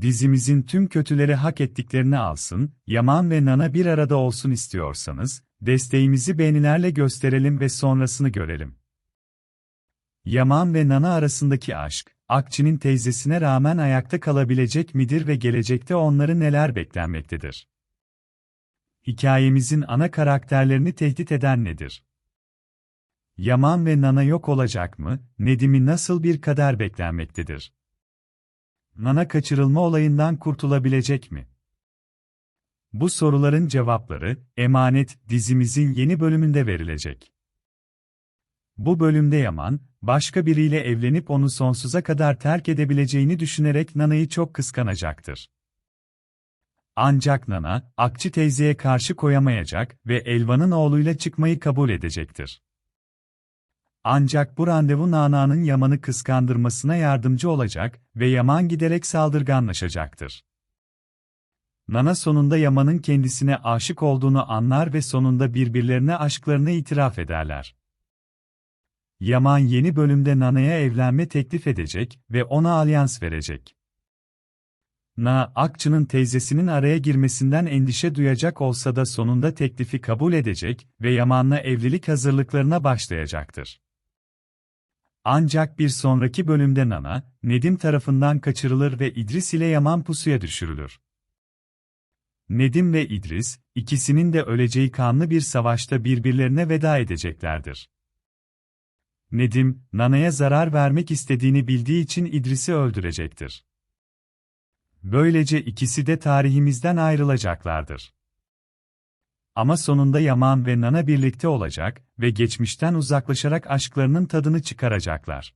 dizimizin tüm kötüleri hak ettiklerini alsın, Yaman ve Nana bir arada olsun istiyorsanız, desteğimizi beğenilerle gösterelim ve sonrasını görelim. Yaman ve Nana arasındaki aşk, Akçi'nin teyzesine rağmen ayakta kalabilecek midir ve gelecekte onları neler beklenmektedir? Hikayemizin ana karakterlerini tehdit eden nedir? Yaman ve Nana yok olacak mı, Nedim'i nasıl bir kader beklenmektedir? Nana kaçırılma olayından kurtulabilecek mi? Bu soruların cevapları, Emanet dizimizin yeni bölümünde verilecek. Bu bölümde Yaman, başka biriyle evlenip onu sonsuza kadar terk edebileceğini düşünerek Nana'yı çok kıskanacaktır. Ancak Nana, Akçı teyzeye karşı koyamayacak ve Elvan'ın oğluyla çıkmayı kabul edecektir. Ancak bu randevu Nana'nın Yaman'ı kıskandırmasına yardımcı olacak ve Yaman giderek saldırganlaşacaktır. Nana sonunda Yaman'ın kendisine aşık olduğunu anlar ve sonunda birbirlerine aşklarını itiraf ederler. Yaman yeni bölümde Nana'ya evlenme teklif edecek ve ona alyans verecek. Na, Akçı'nın teyzesinin araya girmesinden endişe duyacak olsa da sonunda teklifi kabul edecek ve Yaman'la evlilik hazırlıklarına başlayacaktır. Ancak bir sonraki bölümde Nana, Nedim tarafından kaçırılır ve İdris ile Yaman pusuya düşürülür. Nedim ve İdris, ikisinin de öleceği kanlı bir savaşta birbirlerine veda edeceklerdir. Nedim, Nana'ya zarar vermek istediğini bildiği için İdris'i öldürecektir. Böylece ikisi de tarihimizden ayrılacaklardır. Ama sonunda Yaman ve Nana birlikte olacak ve geçmişten uzaklaşarak aşklarının tadını çıkaracaklar.